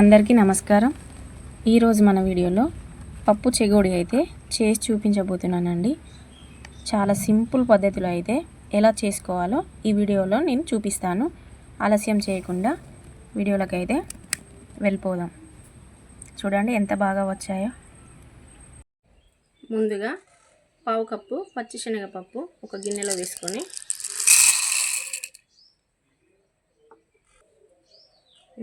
అందరికీ నమస్కారం. ఈరోజు మన వీడియోలో పప్పు చెగోడి అయితే చేసి చూపించబోతున్నానండి. చాలా సింపుల్ పద్ధతిలో అయితే ఎలా చేసుకోవాలో ఈ వీడియోలో నేను చూపిస్తాను. ఆలస్యం చేయకుండా వీడియోలకు అయితే వెళ్ళిపోదాం. చూడండి ఎంత బాగా వచ్చాయో. ముందుగా పావు కప్పు పచ్చిశనగపప్పు ఒక గిన్నెలో వేసుకొని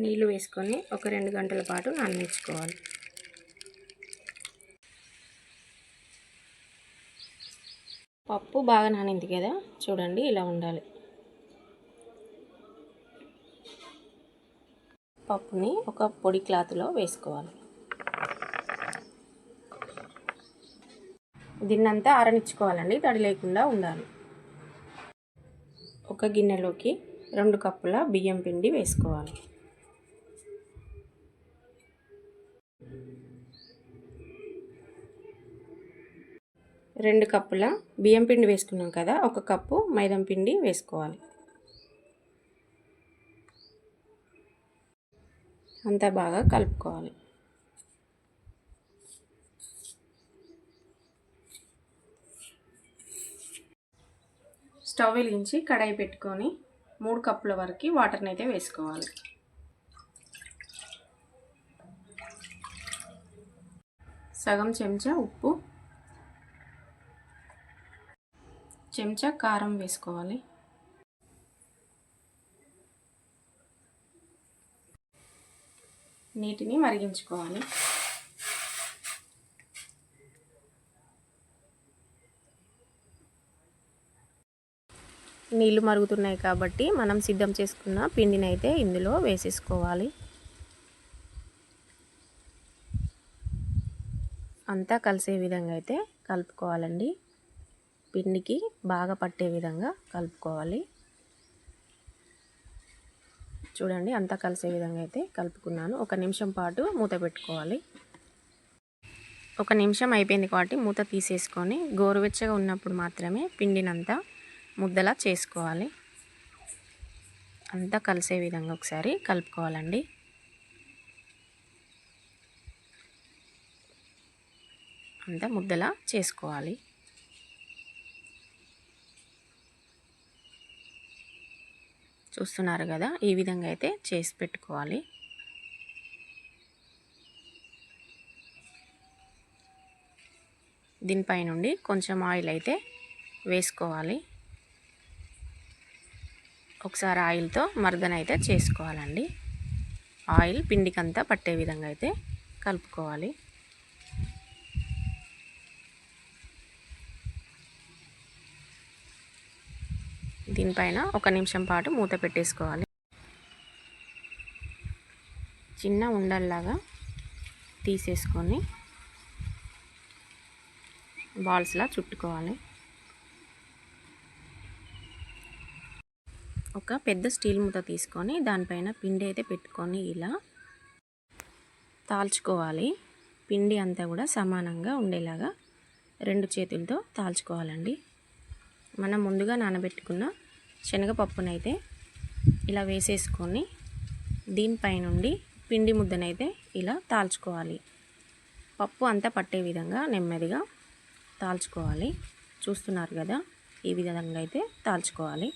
నీళ్ళు వేసుకొని ఒక రెండు గంటల పాటు నాననిచ్చుకోవాలి పప్పు బాగా నానింది కదా చూడండి ఇలా ఉండాలి. పప్పుని ఒక పొడి క్లాత్లో వేసుకోవాలి. దీన్నంతా ఆరనిచ్చుకోవాలండి తడి లేకుండా ఉండాలి. ఒక గిన్నెలోకి రెండు కప్పుల బియ్యం పిండి వేసుకోవాలి. రెండు కప్పుల బియ్యం పిండి వేసుకున్నాం కదా ఒక కప్పు మైదం పిండి వేసుకోవాలి. అంతా బాగా కలుపుకోవాలి. స్టవ్ వెలిగించి కడాయి పెట్టుకొని మూడు కప్పుల వరకు వాటర్ని అయితే వేసుకోవాలి. సగం చెంచా ఉప్పు చెంచా కారం వేసుకోవాలి. నీటిని మరిగించుకోవాలి. నీళ్ళు మరుగుతున్నాయి కాబట్టి మనం సిద్ధం చేసుకున్న పిండిని అయితే ఇందులో వేసేసుకోవాలి. అంతా కలిసే విధంగా అయితే కలుపుకోవాలండి. పిండికి బాగా పట్టే విధంగా కలుపుకోవాలి. చూడండి అంతా కలిసే విధంగా అయితే కలుపుకున్నాను. ఒక నిమిషం పాటు మూత పెట్టుకోవాలి. ఒక నిమిషం అయిపోయింది కాబట్టి మూత తీసేసుకొని గోరువెచ్చగా ఉన్నప్పుడు మాత్రమే పిండినంతా ముద్దలా చేసుకోవాలి. అంతా కలిసే విధంగా ఒకసారి కలుపుకోవాలండి. అంతా ముద్దలా చేసుకోవాలి. చూస్తున్నారు కదా ఈ విధంగా అయితే చేసి పెట్టుకోవాలి. దీనిపై నుండి కొంచెం ఆయిల్ అయితే వేసుకోవాలి. ఒకసారి ఆయిల్తో మర్దన అయితే చేసుకోవాలండి. ఆయిల్ పిండికంతా పట్టే విధంగా అయితే కలుపుకోవాలి. దీనిపైన ఒక నిమిషం పాటు మూత పెట్టేసుకోవాలి. చిన్న ఉండల్లాగా తీసేసుకొని బాల్స్లా చుట్టుకోవాలి. ఒక పెద్ద స్టీల్ మూత తీసుకొని దానిపైన పిండి అయితే పెట్టుకొని ఇలా తాల్చుకోవాలి. పిండి అంతా కూడా సమానంగా ఉండేలాగా రెండు చేతులతో తాల్చుకోవాలండి. మనం ముందుగా నానబెట్టుకున్న శనగపప్పునైతే ఇలా వేసేసుకొని దీనిపై నుండి పిండి ముద్దనైతే ఇలా తాల్చుకోవాలి. పప్పు అంతా పట్టే విధంగా నెమ్మదిగా తాల్చుకోవాలి. చూస్తున్నారు కదా ఈ విధంగా అయితే తాల్చుకోవాలి.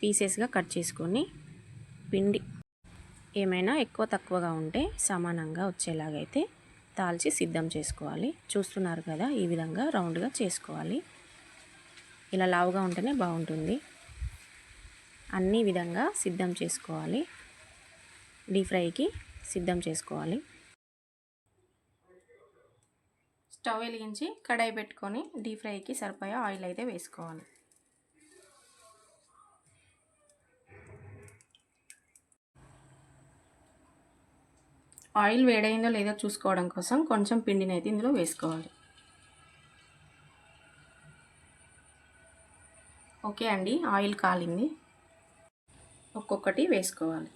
పీసెస్గా కట్ చేసుకొని పిండి ఏమైనా ఎక్కువ తక్కువగా ఉంటే సమానంగా వచ్చేలాగైతే తాల్చి సిద్ధం చేసుకోవాలి. చూస్తున్నారు కదా ఈ విధంగా రౌండ్గా చేసుకోవాలి. ఇలా లావుగా ఉంటేనే బాగుంటుంది. అన్ని విధంగా సిద్ధం చేసుకోవాలి. డీప్ ఫ్రైకి సిద్ధం చేసుకోవాలి. స్టవ్ వెలిగించి కడాయి పెట్టుకొని డీప్ ఫ్రైకి సరిపోయే ఆయిల్ అయితే వేసుకోవాలి. ఆయిల్ వేడైందో లేదో చూసుకోవడం కోసం కొంచెం పిండిని అయితే ఇందులో వేసుకోవాలి. ఓకే అండి ఆయిల్ కాలింది. ఒక్కొక్కటి వేసుకోవాలి.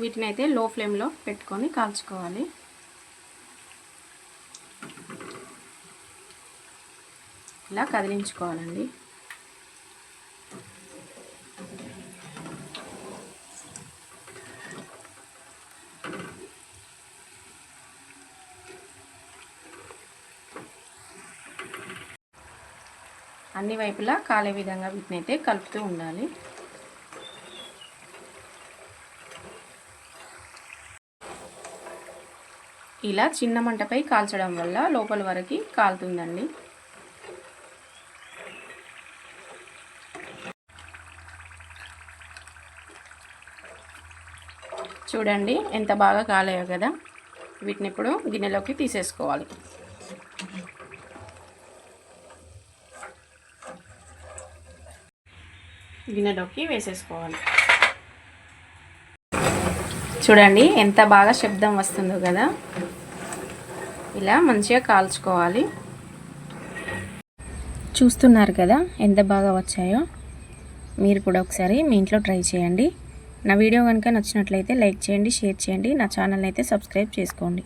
వీటిని అయితే లో ఫ్లేమ్లో పెట్టుకొని కాల్చుకోవాలి. ఇలా కదిలించుకోవాలండి. అన్ని వైపులా కాలే విధంగా వీటిని అయితే కలుపుతూ ఉండాలి. ఇలా చిన్న మంటపై కాల్చడం వల్ల లోపల వరకు కాలుతుందండి. చూడండి ఎంత బాగా కాలేయో కదా. వీటిని ఇప్పుడు గిన్నెలోకి తీసేసుకోవాలి. గిన్నెలోకి వేసేసుకోవాలి. చూడండి ఎంత బాగా శబ్దం వస్తుందో కదా. ఇలా మంచిగా కాల్చుకోవాలి. చూస్తున్నారు కదా ఎంత బాగా వచ్చాయో. మీరు కూడా ఒకసారి మీ ఇంట్లో ట్రై చేయండి. నా వీడియో కనుక నచ్చినట్లయితే లైక్ చేయండి షేర్ చేయండి. నా ఛానల్ అయితే సబ్స్క్రైబ్ చేసుకోండి.